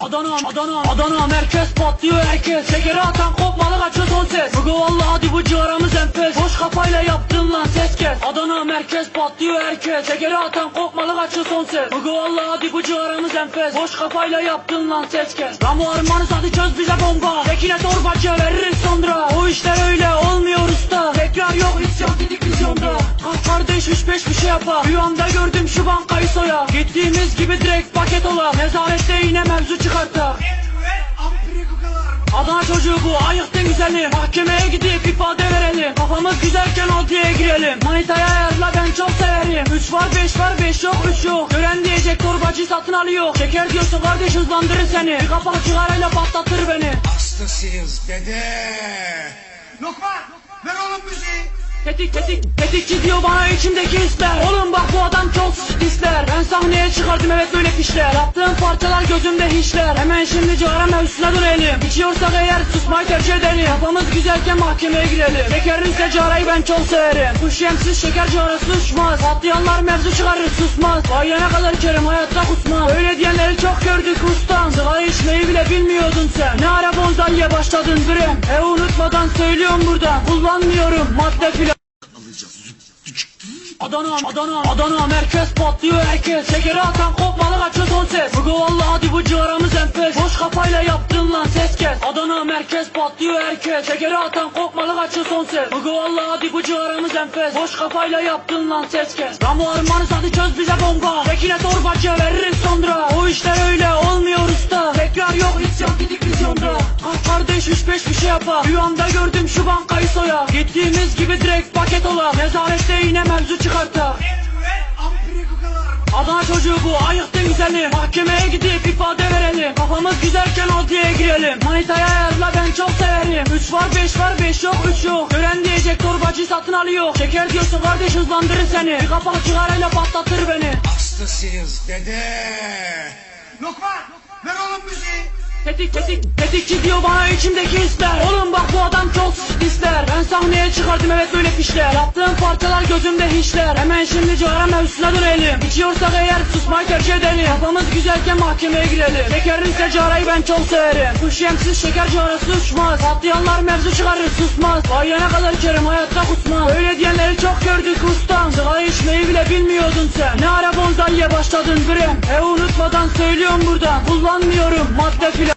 Adana, Adana, Adana merkez patlıyor herkes. Şekeri atan kopmalı kaçıyor son ses. Bugü valla hadi bu ciğaramız enfes. Boş kafayla yaptın lan ses kes. Adana merkez patlıyor herkes. Şekeri atan kopmalı kaçıyor son ses. Bugü valla hadi bu ciğaramız enfes. Boş kafayla yaptın lan ses kes. Ramo armanız hadi çöz bize bomba. Tekine torbacı Üç beş bir şey yapar. Rüyamda gördüm şu bankayı soya. Gittiğimiz gibi direkt paket ola. Nezarette yine mevzu çıkarta Adana çocuğu bu. Ayıktın güzeli Mahkemeye gidip ifade verelim. Kafamız güzelken altıya girelim. Manitaya ayarla ben çok severim. 3 var 5 var 5 yok 3 yok. Gören diyecek torbacı satın alıyor. Şeker diyorsa kardeş hızlandırır seni. Bir kapak cigarayla patlatır beni. Hastasıyız dede. Lokman ver oğlum müziği. Tetik tetik tetikçi diyor bana içimdeki hisler Oğlum bak bu adam çok ister. Ben sahneye çıkardım evet böyle fişler Yaptığım parçalar gözümde hiçler. Hemen şimdi cigara mevzusuna dönelim. İçiyorsak eğer susmayı tercih edelim. Kafamız güzelken mahkemeye girelim. Şekerliyse cigarayı ben çok severim. Kuş yemsiz şeker cigarası uçmaz Patlayanlar mevzu çıkarır susmaz. Bayana kadar içerim hayatta kusmaz. Öyle diyenleri çok gördük ustam. Sigara içmeyi bile bilmiyordun sen. Ne ara bonzaiye başladın bre E unutmadan söylüyorum buradan Kullanmıyorum madde filan. Adana, Adana, Adana. Merkez patlıyor herkes. Şekeri atan ses Adana merkez patlıyor herkes. Şekeri atan kopmalı kaçıyor son ses. Bugü valla hadi bu ciğaramız enfes. Boş kafayla yaptın lan ses kes. Ramo armanız hadi çöz bize bomba. Tekine torbacı veririz sonra. O işler öyle olmuyor usta. Tekrar yok isyan dedik vizyonda. Ah kardeş üç beş bir şey yapar. Rüyamda gördüm şu bankayı soya. Gittiğimiz gibi direkt paket ola. Nezarette yine mevzu çıkarta. Adana çocuğu bu ayıktın güzeli Mahkemeye gidip Kafamız güzelken altıya girelim. Manitaya ayarla ben çok severim. 3 var 5 var 5 yok 3 yok. Gören diyecek torbacı satın alıyor. Şeker diyorsa kardeş hızlandırır seni. Bir kapak cigarayla patlatır beni. Hastasıyız dede. Lokman ver oğlum müziği. Tetik tetik tetikçi diyor bana içimdeki hisler. Oğlum bak bu adam çok ister sahneye çıkardım evet böyle fişler Yaptığım parçalar gözümde hiçler. Hemen şimdi cigara mevzusuna dönelim. İçiyorsak eğer susmayı tercih edelim. Kafamız güzelken mahkemeye girelim. Şekerliyse cigarayı ben çok severim. Kuş yemsiz şeker cigarası uçmaz. Patlayanlar mevzu çıkarır susmaz. Bayana kadar içerim hayatta kusmaz. Öyle diyenleri çok gördük ustam. Sigara içmeyi bile bilmiyordun sen. Ne ara bonzaiye başladın bre E unutmadan söylüyorum buradan. Kullanmıyorum madde filan